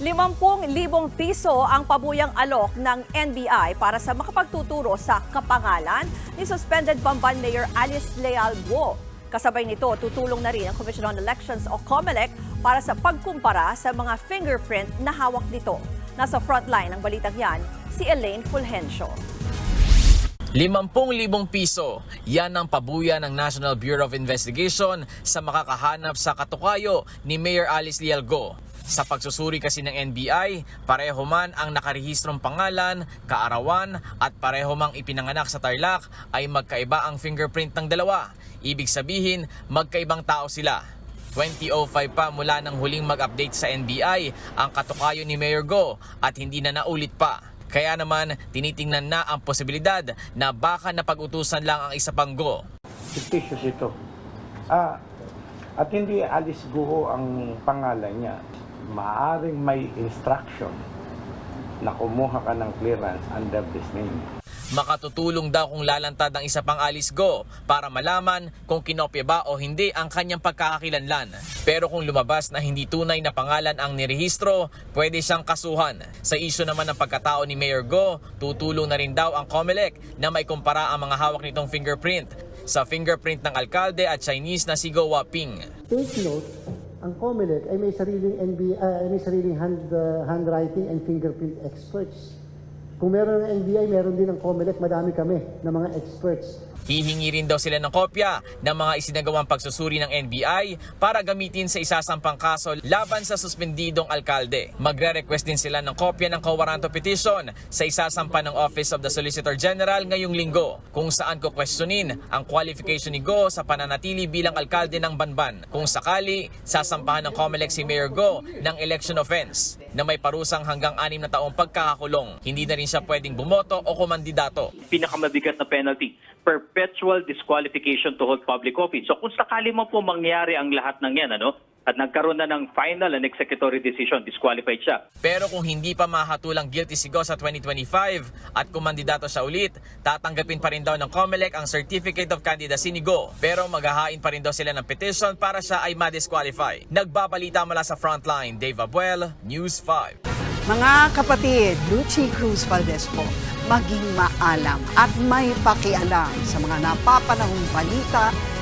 50,000 piso ang pabuyang alok ng NBI para sa makapagtuturo sa kapangalan ni suspended Bamban Mayor Alice Leal Guo. Kasabay nito, tutulong na rin ang Commission on Elections o COMELEC para sa pagkumpara sa mga fingerprint na hawak nito. Nasa frontline ng balitang yan, si Elaine Fulgencio. 50,000 piso. Yan ang pabuya ng National Bureau of Investigation sa makakahanap sa katukayo ni Mayor Alice Lialgo. Sa pagsusuri kasi ng NBI, pareho man ang nakarehistrong pangalan, kaarawan at pareho mang ipinanganak sa Tarlac ay magkaiba ang fingerprint ng dalawa. Ibig sabihin, magkaibang tao sila. 2005 pa mula nang huling mag-update sa NBI ang katukayo ni Mayor Go at hindi na naulit pa. Kaya naman, tinitingnan na ang posibilidad na baka napag-utusan lang ang isa pang Go. fictitious ito. Ah, at hindi Alice Guho ang pangalan niya. Maaring may instruction na kumuha ka ng clearance under this name. Makatutulong daw kung lalantad ang isa pang Alice Go para malaman kung kinopya ba o hindi ang kanyang pagkakakilanlan. Pero kung lumabas na hindi tunay na pangalan ang nirehistro, pwede siyang kasuhan. Sa isyo naman ng pagkatao ni Mayor Go, tutulong na rin daw ang COMELEC na may kumpara ang mga hawak nitong fingerprint sa fingerprint ng alkalde at Chinese na si Go Waping. Take note, ang COMELEC ay may sariling NB, ah, may sariling hand, ah, handwriting and fingerprint experts. Kung meron ng NBI, meron din ng COMELEC, madami kami na mga experts. Hihingi rin daw sila ng kopya ng mga isinagawang pagsusuri ng NBI para gamitin sa isasampang kaso laban sa suspendidong alkalde. Magre-request din sila ng kopya ng kawaranto petition sa isasampa ng Office of the Solicitor General ngayong linggo kung saan ko questionin ang qualification ni Go sa pananatili bilang alkalde ng Banban. Kung sakali, sasampahan ng COMELEC si Mayor Go ng election offense na may parusang hanggang anim na taong pagkakakulong. Hindi na rin siya pwedeng bumoto o kumandidato. pinakamabigat na penalty, perpetual disqualification to hold public office. So kung sakali mo po mangyari ang lahat ng yan, ano, at nagkaroon na ng final and executory decision, disqualified siya. Pero kung hindi pa mahatulang guilty si Go sa 2025 at kumandidato siya ulit, tatanggapin pa rin daw ng COMELEC ang Certificate of Candidacy ni Go. Pero maghahain pa rin daw sila ng petition para siya ay ma-disqualify. Nagbabalita mula sa Frontline, Dave Abuel, News 5. Mga kapatid, Lucy Cruz Valdez po, maging maalam at may pakialam sa mga napapanahong balita